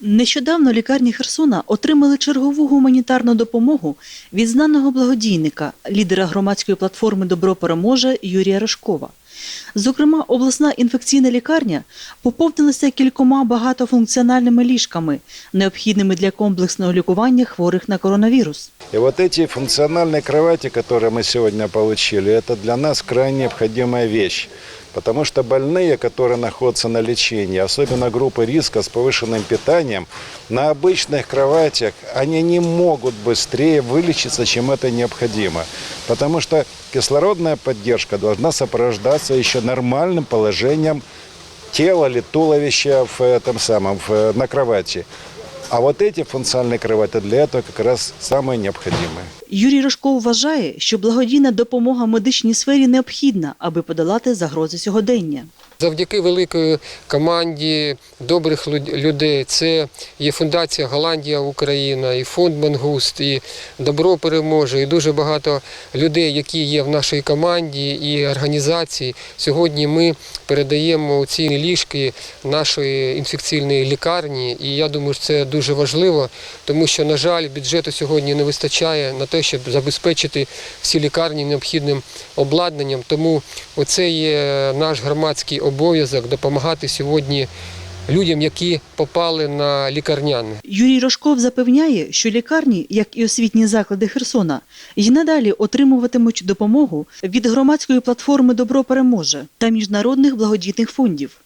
Нещодавно лікарні Херсона отримали чергову гуманітарну допомогу від знаного благодійника, лідера громадської платформи Добро переможе Юрія Рожкова. Зокрема, обласна інфекційна лікарня поповнилася кількома багатофункціональними ліжками, необхідними для комплексного лікування хворих на коронавірус. И вот эти функциональные кровати, которые мы сегодня получили, это для нас крайне необходимая вещь. Потому что больные, которые находятся на лечении, особенно группы риска с повышенным питанием, на обычных кроватях они не могут быстрее вылечиться, чем это необходимо. Потому что кислородная поддержка должна сопровождаться еще нормальным положением тела или туловища в этом самом, в, на кровати. А вот эти функциональные кровати для этого как раз самые необходимые. Юрій Рожков вважає, що благодійна допомога медичній сфері необхідна, аби подолати загрози сьогодення. Завдяки великої команді добрих людей. Це є фундація Голландія Україна, і фонд Мангуст, і Добро переможе, і дуже багато людей, які є в нашій команді і організації. Сьогодні ми передаємо ці ліжки нашої інфекційної лікарні. І я думаю, що це дуже важливо, тому що, на жаль, бюджету сьогодні не вистачає на те, щоб забезпечити всі лікарні необхідним обладнанням. Тому оце є наш громадський обов'язок допомагати сьогодні людям, які попали на лікарняне. Юрій Рожков запевняє, що лікарні, як і освітні заклади Херсона, й надалі отримуватимуть допомогу від громадської платформи Добро переможе та міжнародних благодійних фондів.